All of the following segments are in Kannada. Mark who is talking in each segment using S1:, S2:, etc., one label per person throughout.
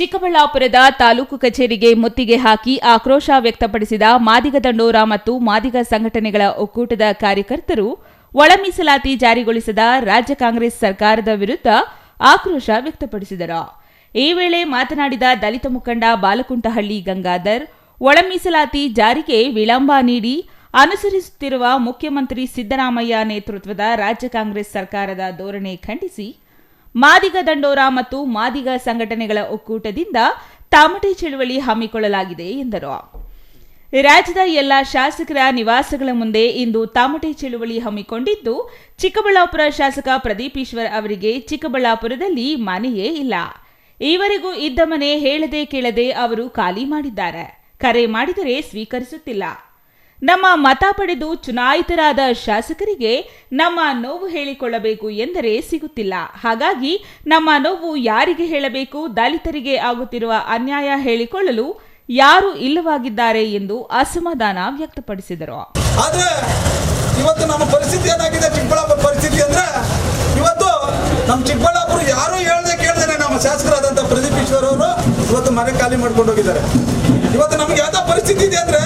S1: ಚಿಕ್ಕಬಳ್ಳಾಪುರದ ತಾಲೂಕು ಕಚೇರಿಗೆ ಮುತ್ತಿಗೆ ಹಾಕಿ ಆಕ್ರೋಶ ವ್ಯಕ್ತಪಡಿಸಿದ ಮಾದಿಗ ದಂಡೋರ ಮತ್ತು ಮಾದಿಗ ಸಂಘಟನೆಗಳ ಒಕ್ಕೂಟದ ಕಾರ್ಯಕರ್ತರು ಒಳ ಮೀಸಲಾತಿ ಜಾರಿಗೊಳಿಸದ ರಾಜ್ಯ ಕಾಂಗ್ರೆಸ್ ಸರ್ಕಾರದ ವಿರುದ್ಧ ಆಕ್ರೋಶ ವ್ಯಕ್ತಪಡಿಸಿದರು. ಈ ವೇಳೆ ಮಾತನಾಡಿದ ದಲಿತ ಮುಖಂಡ ಬಾಲಕುಂಟಹಳ್ಳಿ ಗಂಗಾಧರ್ ಒಳ ಮೀಸಲಾತಿ ಜಾರಿಗೆ ವಿಳಂಬ ನೀಡಿ ಅನುಸರಿಸುತ್ತಿರುವ ಮುಖ್ಯಮಂತ್ರಿ ಸಿದ್ದರಾಮಯ್ಯ ನೇತೃತ್ವದ ರಾಜ್ಯ ಕಾಂಗ್ರೆಸ್ ಸರ್ಕಾರದ ಧೋರಣೆ ಖಂಡಿಸಿ ಮಾದಿಗ ದಂಡೋರ ಮತ್ತು ಮಾದಿಗ ಸಂಘಟನೆಗಳ ಒಕ್ಕೂಟದಿಂದ ತಾಮಟೆ ಚಳುವಳಿ ಹಮ್ಮಿಕೊಳ್ಳಲಾಗಿದೆ ಎಂದರು. ರಾಜ್ಯದ ಎಲ್ಲ ಶಾಸಕರ ನಿವಾಸಗಳ ಮುಂದೆ ಇಂದು ತಾಮಟೆ ಚಳುವಳಿ ಹಮ್ಮಿಕೊಂಡಿದ್ದು, ಚಿಕ್ಕಬಳ್ಳಾಪುರ ಶಾಸಕ ಪ್ರದೀಪ್ ಈಶ್ವರ್ ಅವರಿಗೆ ಚಿಕ್ಕಬಳ್ಳಾಪುರದಲ್ಲಿ ಮನೆಯೇ ಇಲ್ಲ. ಈವರೆಗೂ ಇದ್ದ ಮನೆ ಹೇಳದೆ ಕೇಳದೆ ಅವರು ಖಾಲಿ ಮಾಡಿದ್ದಾರೆ. ಕರೆ ಮಾಡಿದರೆ ಸ್ವೀಕರಿಸುತ್ತಿಲ್ಲ. ನಮ್ಮ ಮತ ಪಡೆದು ಚುನಾಯಿತರಾದ ಶಾಸಕರಿಗೆ ನಮ್ಮ ನೋವು ಹೇಳಿಕೊಳ್ಳಬೇಕು ಎಂದರೆ ಸಿಗುತ್ತಿಲ್ಲ. ಹಾಗಾಗಿ ನಮ್ಮ ನೋವು ಯಾರಿಗೆ ಹೇಳಬೇಕು? ದಲಿತರಿಗೆ ಆಗುತ್ತಿರುವ ಅನ್ಯಾಯ ಹೇಳಿಕೊಳ್ಳಲು ಯಾರು ಇಲ್ಲವಾಗಿದ್ದಾರೆ ಎಂದು ಅಸಮಾಧಾನ ವ್ಯಕ್ತಪಡಿಸಿದರು.
S2: ಇವತ್ತು ನಮ್ಮ ಪರಿಸ್ಥಿತಿ ಏನಾಗಿದೆ? ಚಿಕ್ಕಬಳ್ಳಾಪುರ ಪರಿಸ್ಥಿತಿ ಅಂದ್ರೆ ಇವತ್ತು ನಮ್ಮ ಚಿಕ್ಕಬಳ್ಳಾಪುರ ಯಾರು ಹೇಳದೆ ಕೇಳದೆ ನಮ್ಮ ಶಾಸಕರಾದಂತಹ ಪ್ರದೀಪ್ ಈಶ್ವರ್ ಅವರು ಇವತ್ತು ಮನೆ ಖಾಲಿ ಮಾಡ್ಕೊಂಡು ಹೋಗಿದ್ದಾರೆ. ಇವತ್ತು ನಮ್ಗೆ ಯಾವ್ದೋ ಪರಿಸ್ಥಿತಿ ಇದೆ ಅಂದ್ರೆ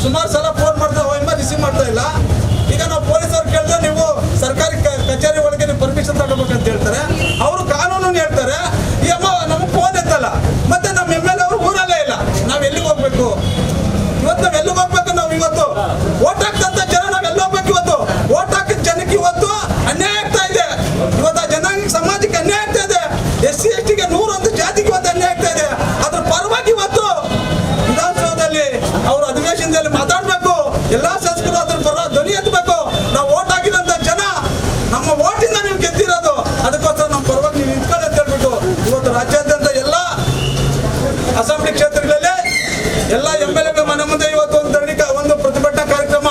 S2: 什么？什么 ಅಧಿವೇಶನದಲ್ಲಿ ಮಾತಾಡಬೇಕು. ಎಲ್ಲಾ ಶಾಸಕರು ಅದ್ರ ಪರ ಧ್ವನಿ ಎತ್ತಬೇಕು. ನಾವು ಓಟ್ ಹಾಕಿದಂತ ಜನ ನಮ್ಮ ಓಟಿಂದ ನೀವು ಗೆದ್ದಿರೋದು. ಅದಕ್ಕೋಸ್ಕರ ನಮ್ಮ ಪರವಾಗಿ ನೀವು ನಿಂತ್ಕೊಳ್ಳಿ ಅಂತ ಹೇಳ್ಬಿಟ್ಟು ಇವತ್ತು ರಾಜ್ಯಾದ್ಯಂತ ಎಲ್ಲ ಅಸೆಂಬ್ಲಿ ಕ್ಷೇತ್ರಗಳಲ್ಲಿ ಎಲ್ಲ ಎಂ ಎಲ್ ಎಗಳ ಮನೆ ಮುಂದೆ ಇವತ್ತು ಒಂದು ಧರಣಿ ಒಂದು ಪ್ರತಿಭಟನಾ ಕಾರ್ಯಕ್ರಮ.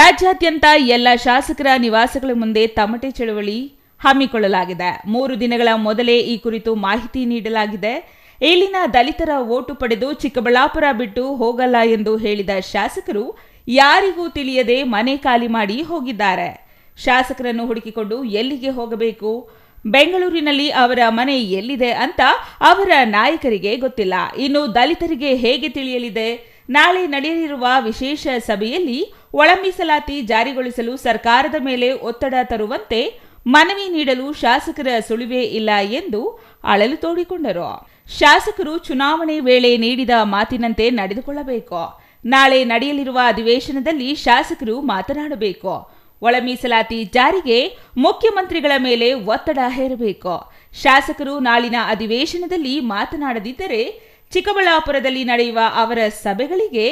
S1: ರಾಜ್ಯಾದ್ಯಂತ ಎಲ್ಲ ಶಾಸಕರ ನಿವಾಸಗಳ ಮುಂದೆ ತಮಟೆ ಚಳವಳಿ ಹಮ್ಮಿಕೊಳ್ಳಲಾಗಿದೆ. ಮೂರು ದಿನಗಳ ಮೊದಲೇ ಈ ಕುರಿತು ಮಾಹಿತಿ ನೀಡಲಾಗಿದೆ. ಇಲ್ಲಿನ ದಲಿತರ ಓಟು ಪಡೆದು ಚಿಕ್ಕಬಳ್ಳಾಪುರ ಬಿಟ್ಟು ಹೋಗಲ್ಲ ಎಂದು ಹೇಳಿದ ಶಾಸಕರು, ಯಾರಿಗೂ ತಿಳಿಯದೆ ಮನೆ ಖಾಲಿ ಮಾಡಿ ಹೋಗಿದ್ದಾರೆ. ಶಾಸಕರನ್ನು ಹುಡುಕಿಕೊಂಡು ಎಲ್ಲಿಗೆ ಹೋಗಬೇಕು? ಬೆಂಗಳೂರಿನಲ್ಲಿ ಅವರ ಮನೆ ಎಲ್ಲಿದೆ ಅಂತ ಅವರ ನಾಯಕರಿಗೆ ಗೊತ್ತಿಲ್ಲ. ಇನ್ನು ದಲಿತರಿಗೆ ಹೇಗೆ ತಿಳಿಯಲಿದೆ? ನಾಳೆ ನಡೆಯಲಿರುವ ವಿಶೇಷ ಸಭೆಯಲ್ಲಿ ಒಳ ಮೀಸಲಾತಿ ಜಾರಿಗೊಳಿಸಲು ಸರ್ಕಾರದ ಮೇಲೆ ಒತ್ತಡ ತರುವಂತೆ ಮನವಿ ನೀಡಲು ಶಾಸಕರ ಸುಳಿವೇ ಇಲ್ಲ ಎಂದು ಅಳಲು ತೋಡಿಕೊಂಡರು. ಶಾಸಕರು ಚುನಾವಣೆ ವೇಳೆ ನೀಡಿದ ಮಾತಿನಂತೆ ನಡೆದುಕೊಳ್ಳಬೇಕು. ನಾಳೆ ನಡೆಯಲಿರುವ ಅಧಿವೇಶನದಲ್ಲಿ ಶಾಸಕರು ಮಾತನಾಡಬೇಕು. ಒಳ ಮೀಸಲಾತಿ ಜಾರಿಗೆ ಮುಖ್ಯಮಂತ್ರಿಗಳ ಮೇಲೆ ಒತ್ತಡ ಹೇರಬೇಕು. ಶಾಸಕರು ನಾಳಿನ ಅಧಿವೇಶನದಲ್ಲಿ ಮಾತನಾಡದಿದ್ದರೆ ಚಿಕ್ಕಬಳ್ಳಾಪುರದಲ್ಲಿ ನಡೆಯುವ ಅವರ ಸಭೆಗಳಿಗೆ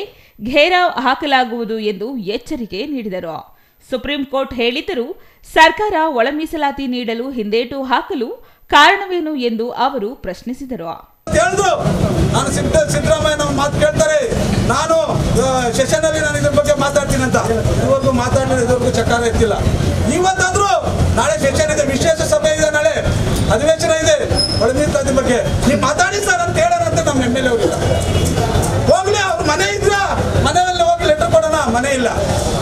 S1: ಘೇರಾವ್ ಹಾಕಲಾಗುವುದು ಎಂದು ಎಚ್ಚರಿಕೆ ನೀಡಿದರು. ಸುಪ್ರೀಂ ಕೋರ್ಟ್ ಹೇಳಿದ್ದರೂ ಸರ್ಕಾರ ಒಳ ಮೀಸಲಾತಿ ನೀಡಲು ಹಿಂದೇಟು ಹಾಕಲು ಕಾರಣವೇನು ಎಂದು ಅವರು ಪ್ರಶ್ನಿಸಿದರು.
S2: ನಾನು ಸಿದ್ದ ಸಿದ್ದರಾಮಯ್ಯ ಮಾತು ಕೇಳ್ತಾರೆ. ನಾನು ಸೆಷನ್ ಅಲ್ಲಿ ನಾನು ಇದ್ರ ಬಗ್ಗೆ ಮಾತಾಡ್ತೀನಿ ಅಂತ. ಇವತ್ತು ಮಾತಾಡಿದ್ರೆ ಇದುವರೆಗೂ ಚಕಾರ ಎತ್ತಿಲ್ಲ. ಇವತ್ತಾದ್ರೂ ನಾಳೆ ಸೆಷನ್ ಇದೆ, ವಿಶೇಷ ಸಭೆ ಇದೆ ನಾಳೆ. ಅಧಿವೇಶನ ಇದೆ, ಒಳಮೀಸಲಾತಿ ಬಗ್ಗೆ. ನೀವು ಮಾತಾಡಿ ಸರ್ ಅಂತ ಹೇಳೋಣ ಅಂತ ನಮ್ಮ ಎಂ ಎಲ್ ಎ ಹೋಗಿಲ್ಲ ಹೋಗ್ಲಿ ಅವ್ರ ಮನೆ ಇದ್ರ ಮನೆಯಲ್ಲಿ ಹೋಗಿ ಲೆಟರ್ ಕೊಡೋಣ ಮನೆ ಇಲ್ಲ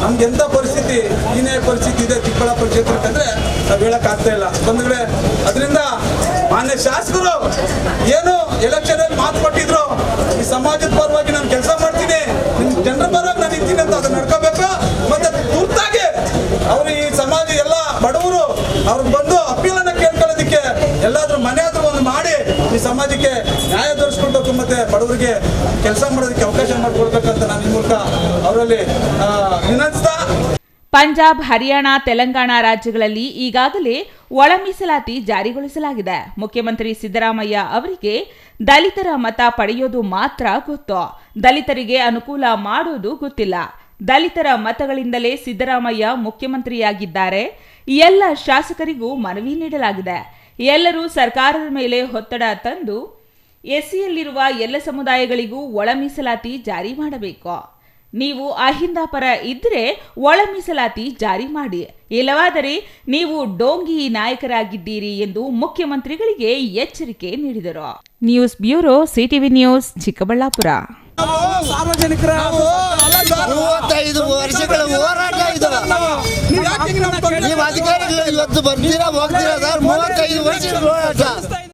S2: ನಮ್ಗೆ ಎಂಥ ಪರಿಸ್ಥಿತಿ, ಏನೇ ಪರಿಸ್ಥಿತಿ ಇದೆ ಚಿಕ್ಕಬಳ್ಳಾಪುರ ಕ್ಷೇತ್ರಕ್ಕೆ ಅಂದ್ರೆ ನಾವು ಹೇಳೋಕ್ಕಾಗ್ತಾ ಇಲ್ಲ. ಬಂದ್ಗಡೆ ಅದರಿಂದ ಮಾನ್ಯ ಶಾಸಕರು ಏನು ಎಲೆಕ್ಷನ್ ಅಲ್ಲಿ ಮಾತು ಕೊಟ್ಟಿದ್ರು. ಈ ಸಮಾಜದ ಪರವಾಗಿ ನಾನು ಕೆಲಸ ಮಾಡ್ತೀನಿ. ನಿಮ್ ಜನರ ಪರವಾಗಿ ನಾನು ಇದ್ದೀನಿ ಅಂತ ಅದನ್ನ ನಡ್ಕೋಬೇಕು. ಮತ್ತೆ ತುರ್ತಾಗಿ ಅವ್ರು ಈ ಸಮಾಜ ಎಲ್ಲ ಬಡವರು ಅವ್ರಿಗೆ ಬಂದು ಅಪೀಲನ್ನ ಕೇಳ್ಕೊಳ್ಳೋದಕ್ಕೆ ಎಲ್ಲಾದ್ರೂ ಮನೆ ಹತ್ರ ಒಂದು ಮಾಡಿ ಈ ಸಮಾಜಕ್ಕೆ ನ್ಯಾಯ ದೊರಸ್ಕೊಳ್ಬೇಕು. ಮತ್ತೆ ಬಡವರಿಗೆ ಕೆಲಸ ಮಾಡೋದಕ್ಕೆ ಅವಕಾಶ ಮಾಡಿಕೊಡ್ಬೇಕಂತ ನಾನು ಈ ಮೂಲಕ ಅವರಲ್ಲಿ ಆ, ವಿನಂತಿಸ್ತಾ
S1: ಪಂಜಾಬ್ ಹರಿಯಾಣ ತೆಲಂಗಾಣ ರಾಜ್ಯಗಳಲ್ಲಿ ಈಗಾಗಲೇ ಒಳ ಮೀಸಲಾತಿ ಜಾರಿಗೊಳಿಸಲಾಗಿದೆ. ಮುಖ್ಯಮಂತ್ರಿ ಸಿದ್ದರಾಮಯ್ಯ ಅವರಿಗೆ ದಲಿತರ ಮತ ಪಡೆಯೋದು ಮಾತ್ರ ಗೊತ್ತು. ದಲಿತರಿಗೆ ಅನುಕೂಲ ಮಾಡೋದು ಗೊತ್ತಿಲ್ಲ. ದಲಿತರ ಮತಗಳಿಂದಲೇ ಸಿದ್ದರಾಮಯ್ಯ ಮುಖ್ಯಮಂತ್ರಿಯಾಗಿದ್ದಾರೆ. ಎಲ್ಲ ಶಾಸಕರಿಗೂ ಮನವಿ ನೀಡಲಾಗಿದೆ. ಎಲ್ಲರೂ ಸರ್ಕಾರದ ಮೇಲೆ ಒತ್ತಡ ತಂದು ಎಸ್ಸಿಯಲ್ಲಿರುವ ಎಲ್ಲ ಸಮುದಾಯಗಳಿಗೂ ಒಳ ಮೀಸಲಾತಿ ಜಾರಿ ಮಾಡಬೇಕು. ನೀವು ಅಹಿಂದ ಪರ ಇದ್ರೆ ಒಳ ಮೀಸಲಾತಿ ಜಾರಿ ಮಾಡಿ. ಇಲ್ಲವಾದರೆ ನೀವು ಡೋಂಗಿ ನಾಯಕರಾಗಿದ್ದೀರಿ ಎಂದು ಮುಖ್ಯಮಂತ್ರಿಗಳಿಗೆ ಎಚ್ಚರಿಕೆ ನೀಡಿದರು. News bureau CTV news Chikkaballapur.
S2: ಸಾರ್ವಜನಿಕರ
S3: ಮೂವತ್ತೈದು ವರ್ಷ ವರ್ಷಗಳ ಹೋರಾಟ ಇದು.
S2: ನೀವು ಯಾಕೆ ಹಿಂಗೆ
S3: ನೀವು ಅಧಿಕಾರಿಗಳು ಇವತ್ತು ಬರ್ತೀರಾ ಹೋಗ್ತೀರಾ ಸರ್? ಮೂವತ್ತೈದು ವರ್ಷಗಳ ಹೋರಾಟ.